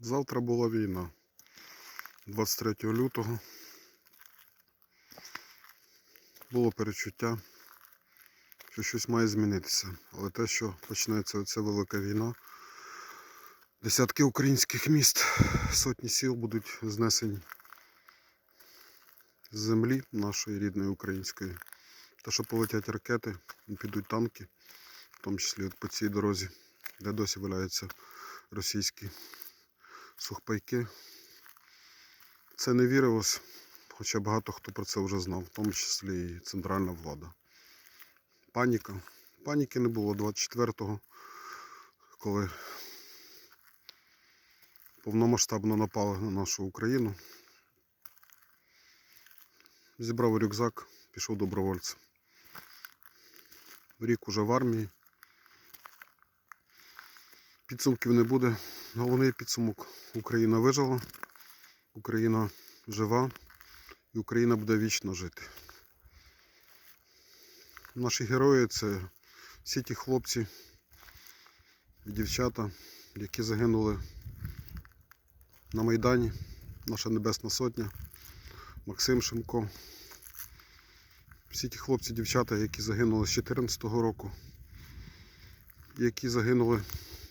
Завтра була війна. 23 лютого. Було перечуття, що щось має змінитися. Але те, що почнеться оця велика війна, десятки українських міст, сотні сіл будуть знесені з землі нашої рідної української. Та що полетять ракети підуть танки, в тому числі от по цій дорозі, де досі валяються російські сухпайки. Це не вірилось, хоча багато хто про це вже знав, в тому числі і центральна влада. Паніка. Паніки не було 24-го, коли повномасштабно напали на нашу Україну. Зібрав рюкзак, пішов добровольцем. Рік уже в армії. Підсумків не буде. Головний підсумок Україна вижила, Україна жива і Україна буде вічно жити. Наші герої це всі ті хлопці і дівчата, які загинули на Майдані, наша Небесна Сотня, Максим Шимко. Всі ті хлопці, дівчата, які загинули з 2014 року, які загинули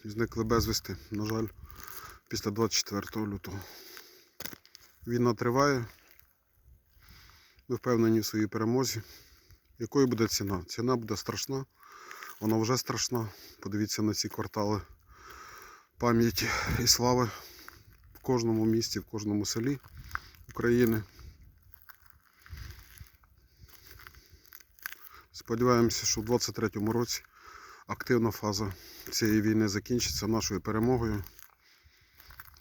зникли безвісти, на жаль, після 24 лютого. Війна триває. Ми впевнені в своїй перемозі. Якою буде ціна? Ціна буде страшна, вона вже страшна. Подивіться на ці квартали пам'яті і слави в кожному місті, в кожному селі України. Сподіваємося, що в 23-му році активна фаза цієї війни закінчиться нашою перемогою.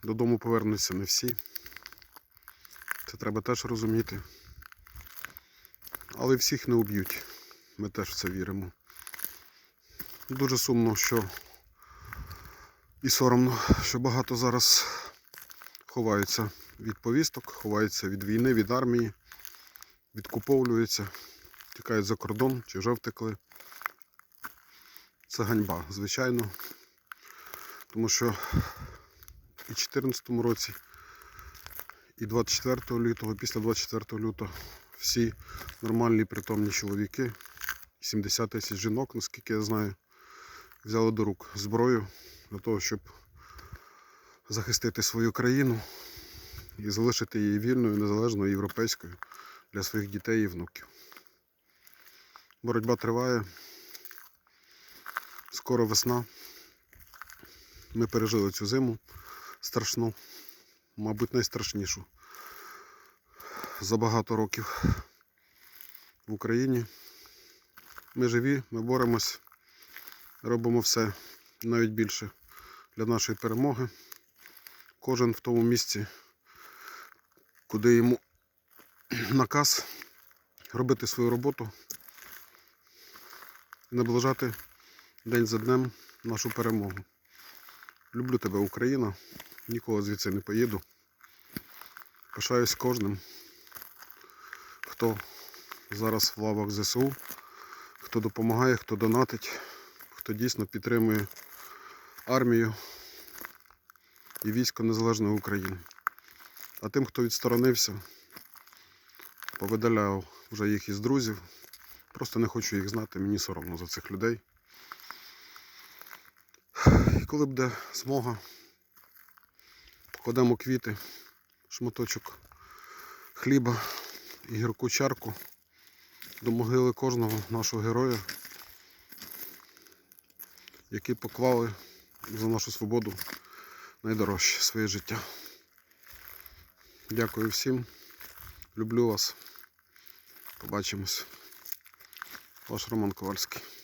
Додому повернуться не всі. Це треба теж розуміти. Але всіх не уб'ють. Ми теж в це віримо. Дуже сумно, що і соромно, що багато зараз ховаються від повісток, ховаються від війни, від армії, відкуповуються, тікають за кордон чи вже втекли. Це ганьба, звичайно. Тому що і в 2014 році, і 24 лютого, і після 24 лютого всі нормальні притомні чоловіки, 70 тисяч жінок, наскільки я знаю, взяли до рук зброю для того, щоб захистити свою країну і залишити її вільною, незалежною європейською для своїх дітей і внуків. Боротьба триває. Скоро весна. Ми пережили цю зиму страшну, мабуть, найстрашнішу за багато років в Україні. Ми живі, ми боремось, робимо все навіть більше для нашої перемоги. Кожен в тому місці, куди йому наказ робити свою роботу наближати день за днем нашу перемогу. Люблю тебе, Україна. Ніколи звідси не поїду. Пишаюсь кожним, хто зараз в лавах ЗСУ, хто допомагає, хто донатить, хто дійсно підтримує армію і військо Незалежної України. А тим, хто відсторонився, повидаляв вже їх із друзів. Просто не хочу їх знати, мені соромно за цих людей. Коли буде змога, покладемо квіти, шматочок хліба і гірку чарку до могили кожного нашого героя, які поклали за нашу свободу найдорожче своє життя. Дякую всім. Люблю вас. Побачимось. Ваш Роман Ковальський.